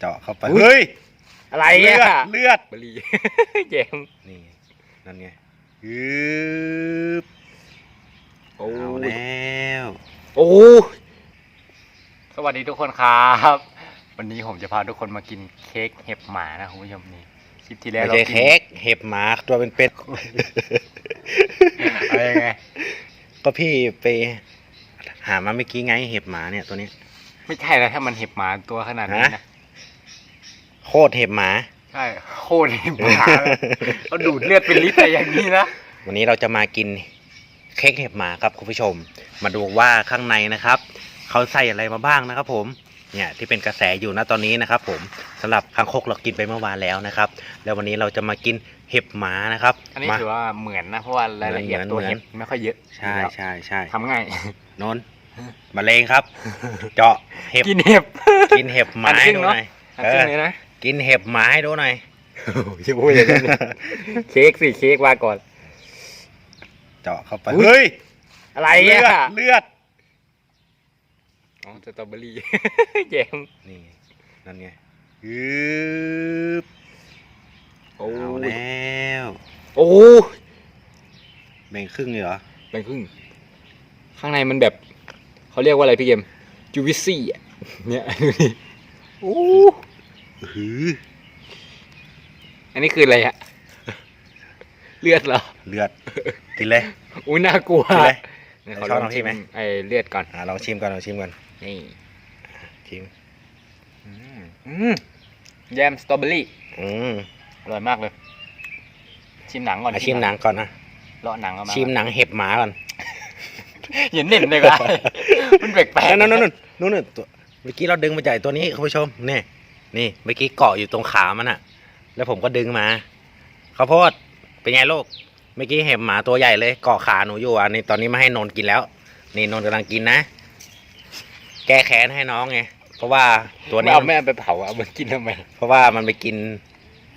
เจาะเข้าไปอุ๊ยเฮ้ย อะไรเลือะอดเลือดบลีแยมนี่ นั่นไงฮึบโอ้เอาแล้ว โอ้สวัสดีทุกคนครับ วันนี้ผมจะพาทุกคนมากินเค้กเห็บหมานะคุณผู้ชมนี่คลิปที่แล้วไม่เราใช่กินเค้กเห็บหมาตัวเป็นเป็ดอะไรไงก็พี่ไป หามาเมื่อกี้ไงเห็บหมาเนี่ยตัวนี้ ไม่ใช่แล้วถ้ามันเห็บหมาตัวขนาดนี้ฮะนะ โคตรเห็บหมา ใช่โคตรเห็บหมาเลยเขาดูดเลือดเป็นลิตรแต่อย่างนี้นะวันนี้เราจะมากินเค้กเห็บหมาครับคุณผู้ชม มาดูว่าข้างในนะครับเขาใส่อะไรมาบ้างนะครับ ผมเนี่ยที่เป็นกระแสอยู่นะตอนนี้นะครับ ผมสำหรับคางคกเรากินไปเมื่อวานแล้วนะครับ แล้ววันนี้เราจะมากินเห็บหมานะครับ อันนี้มาถือว่าเหมือนนะเพราะว่ารายละเอียดเหมือนตัวเหมือนเห็บไม่ค่อยเยอะใช่ใช่ใช่ทำง่ายนนท์มาเลงครับ เจาะเห็บกินเห็บกินเห็บหมาอันคให้รึ่งดูเนอะหน่อยอันครึ่งเลยนะ กินเห็บหมาให้ดูหน่อยจะพูดอย่างนั้นเค้กสิเค้กว่าก่อน เจาะเข้าไปอุ๊ยเฮ้ยอะไรเลือดอะเลือดอ๋อสตรอเบอรี่ แยมนี่นั่นไงฮึบโอ้เอาแล้วโอ้แบ่งครึ่งเลยเหรอแบ่งครึ่ง ข้างในมันแบบเขาเรียกว่าอะไรพี่เกมจูวิซี่อะเนี่ยดูดิโอ้ หือ อันนี้คืออะไรอะเลือดเหรอเลือด กินเลย อุ้ยน่ากลัวกินเลยเนี่ยเอาเขาช้ลออนงเอาที่ชิมไหมไอ้เลือดก่อนอ่าลองชิมก่อนลองชิมก่อนนี่ชิมอืมอืมแยมสตรอเบอรี่อืมอร่อยมากเลย ชิมหนังก่อนมาชิมหนังก่อนนะเลาะหนังออกมาชิมหนังเห็บหมาก่อนอย่าเน่นเลยว่ะมันแปลกๆนั่นนั่นนั่นนู่นนู่นตัวเมื่อกี้เราดึงมาจากตัวนี้คุณผู้ชมนี่ นี่เมื่อกี้เกาะอยู่ตรงขามันอะแล้วผมก็ดึงมาข้าวโพดเป็นไงลูกเมื่อกี้เห็บหมาตัวใหญ่เลยเกาะขาหนูอยู่อะนี่ตอนนี้มาให้นนท์กินแล้ว นี่นนท์กำลังกินนะ แก้แค้นให้น้องไงเพราะว่าตัวไม่นี้เอามันแม่ไปเผาเอามันกินทำไมเพราะว่ามันไปกิน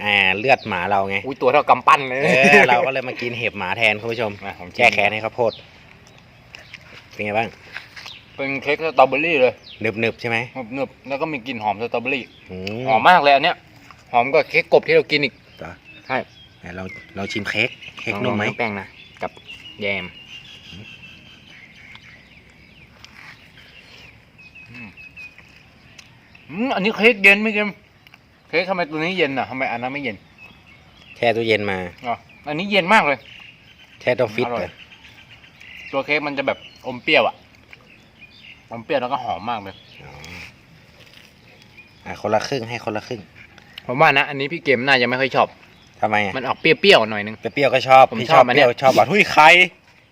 อ่าเลือดหมาเราไงอุ้ยตัวเท่ากำปั้นเลยเออเราก็เลยมากินเห็บหมาแทนคุณผู้ชมมาผมแก้แค้นให้ข้าวโพดเป็นไงบ้าง เป็นเค้กสตรอเบอรี่เลยหนึบหนึบๆใช่ไหมหนึบๆแล้วก็มีกลิ่นหอมสตรอเบอรี่อืหอมมากเลยอันเนี้ยหอมกว่าเค้กกบที่เรากินอีกต่อใช่ไหนเราเราชิมเค้กเค้กนุ่มไหมลองแป้งนะกับแยมอืมอืมอันนี้เค้กเย็นไหม่เกมเค้กทำไมตัวนี้เย็นอะทำไมอันนั้นไม่เย็นแช่ตู้เย็นมาอ๋ออันนี้เย็นมากเลยแช่ต้องฟิตอร่อยเลยตัวเค้กมันจะแบบอมเปรี้ยวอะ อมเปรี้ยวแล้วก็หอมมากเลยอะคนละครึ่งให้คนละครึ่งผมว่านะอันนี้พี่เกมน่าจะไม่ค่อยชอบทำไมอะมันออกเปรี้ยวๆหน่อยนึง แต่เปรี้ยวก็ชอบผมพี่ชอบเปอันเนี้รี้ย ยวชอบหวานหุ้ยไข่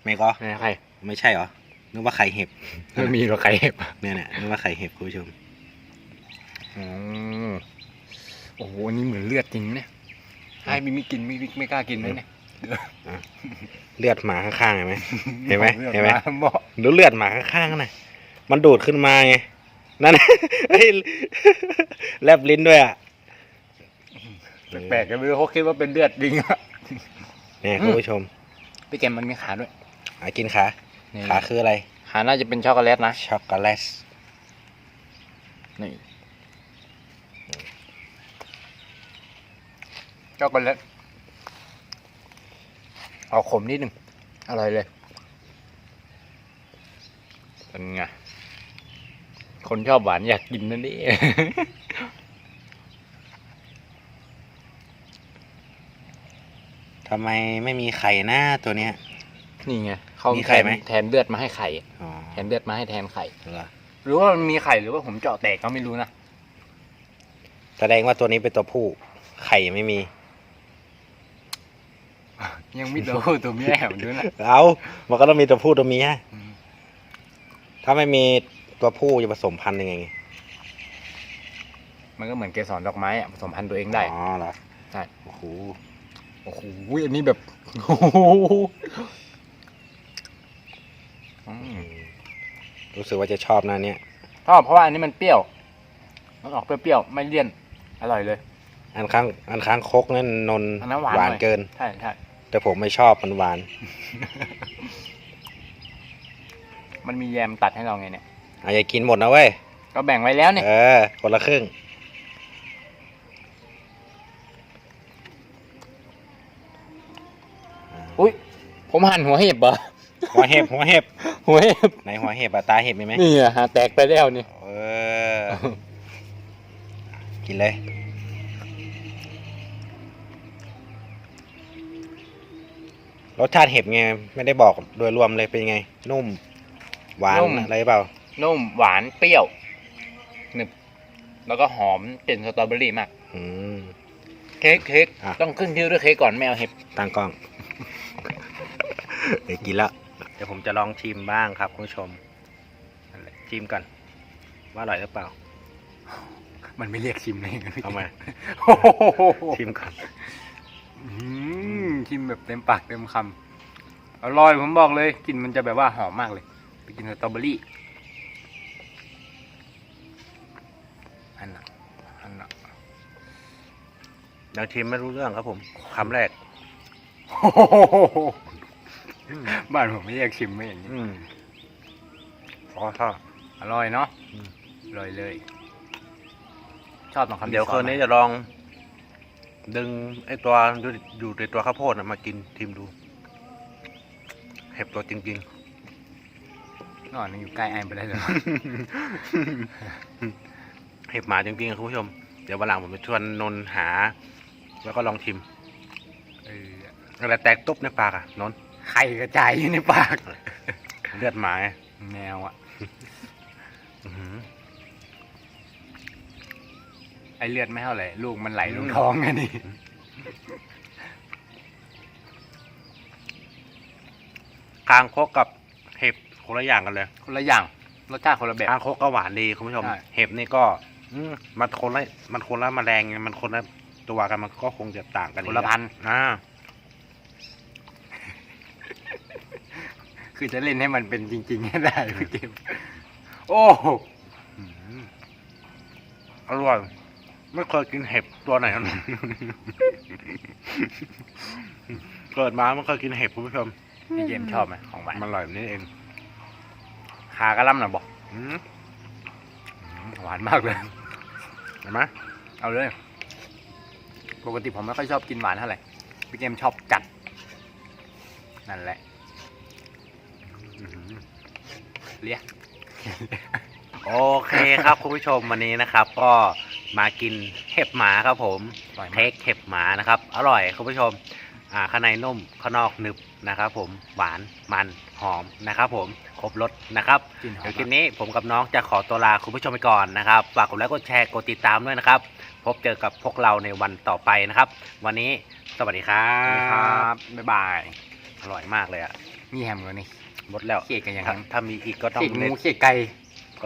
ไม่ก็นะใครไม่ใช่เหรอนึกว่าไข่เห็บไม่มีหรอกใครเห็บเนี่ยเนี่ยนึกว่าไข่เห็บคุณผู้ชมอืมโอ้โหอันนี้เหมือนเลือดจริงเนี่ยให้มิมิกินมิมิไม่กล้ากินเลยเนี่ยเลือดหมาข้างๆเห็นไหมเห็นไหมลือดเห็นไหมาบอกดูเลือดหมาข้างๆน่ะ มันดูดขึ้นมาไง นั่น เฮ้ยแลบลิ้นด้วยอะแปลกๆกันไม่รู้เขาคิดว่าเป็นเลือดจริงอะเนี่ยอืมคุณผู้ชม พี่เกมมันมีขาด้วยอะกินขานี่ขาคืออะไร ขาน่าจะเป็นช็อกโกแลตนะ ช็อกโกแลต นี่ ช็อกโกแลตเอาขมนิดหนึ่งอร่อยเลย เป็นไง คนชอบหวานอยากกินนั่นนี่ทำไมไม่มีไข่หน้าตัวเนี้ย นี่ไงเขามีไข่ไหม แทนเลือดมาให้ไข่ อ๋อแทนเลือดมาให้แทนไข่ เหรอหรือว่ามันมีไข่หรือว่าผมเจาะแตกก็ไม่รู้นะ แสดงว่าตัวนี้เป็นตัวผู้ ไข่ไม่มี ยังไม่รู้ ตัวแม่ผมด้วยนะ เอามันก็ต้องมีตัวผู้ตัวเมียอืมถ้าไม่มี ตัวผู้จะผสมพันธุ์ยังไงมันก็เหมือนเกสรดอกไม้อะผสมพันธุ์ตัวเองได้ อ๋อเหรอใช่ โอ้โหโอ้โหอันนี้แบบโอ้โหอืมรู้สึกว่าจะชอบนะเนี่ย ชอบเพราะว่าอันนี้มันเปรี้ยว มันออกเปรี้ยวๆไม่เลี่ยน อร่อยเลย อันข้างอันข้างคกนั่นนนอันนั้นหวานหวานหน่อย เกิน ใช่ใช่แต่ผมไม่ชอบมันหวาน มันมีแยมตัดให้เราไงเนี่ย อาอย่ากินหมดนะเว้ย ก็แบ่งไว้แล้วเนี่ย เออ คนละครึ่ง อุ้ย ผมหั่นหัวเห็บเหรอหัวเห็บหัวเห็บหัวเห็บไหนหัวเห็บอะตาเห็บมีไหมนี่อะฮะแตกไปแล้วนี่ เออ กินเลย รสชาติเห็บไง ไม่ได้บอกโดยรวมเลยเป็นไง นุ่ม หวานอะไรเปล่า นุ่มหวานเปรี้ยวหนึบแล้วก็หอมกลิ่นสตรอเบอรี่มาก อืม เค้กเค้กอะ ต้องขึ้นชื่อด้วยเค้กก่อนไม่เอาเห็บตั้งกล้อง เดี๋ยวกินแล้วเดี๋ยวผมจะลองชิมบ้างครับคุณผู้ชมนั่นแหละชิมก่อนว่าอร่อยหรือเปล่า มันไม่เรียกชิมเลยเอามา โอ้โหชิมก่อน อืมชิมแบบเต็มปากเต็มคำอร่อยผมบอกเลยกลิ่นมันจะแบบว่าหอมมากเลยไปกินสตรอเบอรี่ อันน่ะอันน่ะยังชิมไม่รู้เรื่องครับผมคำแรก บ้านผมไม่เรียกชิมไม่อย่างนี้อืมพอชอบอร่อยเนาะอืม อร่อยเลย ชอบตรงคำที่เดี๋ยวสอคืนนี้ไหมจะลอง ดึงไอ้ตัวอยู่อยู่ในตัวข้าวโพดน่ะมากินทิมดู เห็บตัวจริง นอนอยู่ใกล้ไอไปได้เลย ๆ เห็บหมาจริงๆครับคุณผู้ชม เดี๋ยววันหลังผมจะชวนนนท์หา แล้วก็ลองชิมเอออะไรแตกตุ๊บในปากอะนนท์ไข่กระจายอยู่ในปาก เลือดหมาไงแมวอะอื้อหือไอเลือดไม่เท่าไหร่ลูกมันไหลลงอืมท้องไงนี่คางคกกับเห็บคนละอย่างกันเลย คนละอย่างรสชาติคนละแบบคางคกก็หวานดีคุณผู้ชมใช่เห็บนี่ก็ อืมมันคนละมันคนละแมลงไงมันคนละตัวกันมันก็คงจะต่างกันคนละพันอ่าคือจะเล่นให้มันเป็นจริงๆให้ได้พี่เกมโอ้อืมอร่อย ไม่เคยกินเห็บตัวไหนนะเกิดมาไม่เคยกินเห็บคุณผู้ชม พี่เกมชอบไหมของหวานมันอร่อยแบบนี้เองขากระล่ำหน่อยบอกอืม หวานมากเลย เห็นไหมเอาเลย ปกติผมไม่ค่อยชอบกินหวานเท่าไหร่พี่เกมชอบจัด นั่นแหละอื้อหือเรียกโอเคครับคุณผู้ชมวันนี้นะครับ ก็มากินเห็บหมาครับผมอร่อยมากเค้กเห็บหมานะครับ อร่อยคุณผู้ชมอ่า ข้างในนุ่มข้างนอกหนึบนะครับ ผมหวานมันหอมนะครับ ผมครบรสนะครับกลินหอม เดี๋ยวคลิปนี้ผมกับน้องจะขอตัวลาคุณผู้ชมไปก่อนนะครับฝากกดไลค์กดแชร์กดติดตามด้วยนะครับ พบเจอกับพวกเราในวันต่อไปนะครับ วันนี้สวัสดีครัสวัสดีครับ บบ๊ายบาย อร่อยมากเลยอะมีแฮมกันนี่หมดแล้วเค้กกันยังถ้าถ้ามีอีกก็ต้องเค้กหเล่นมูเค้กไก่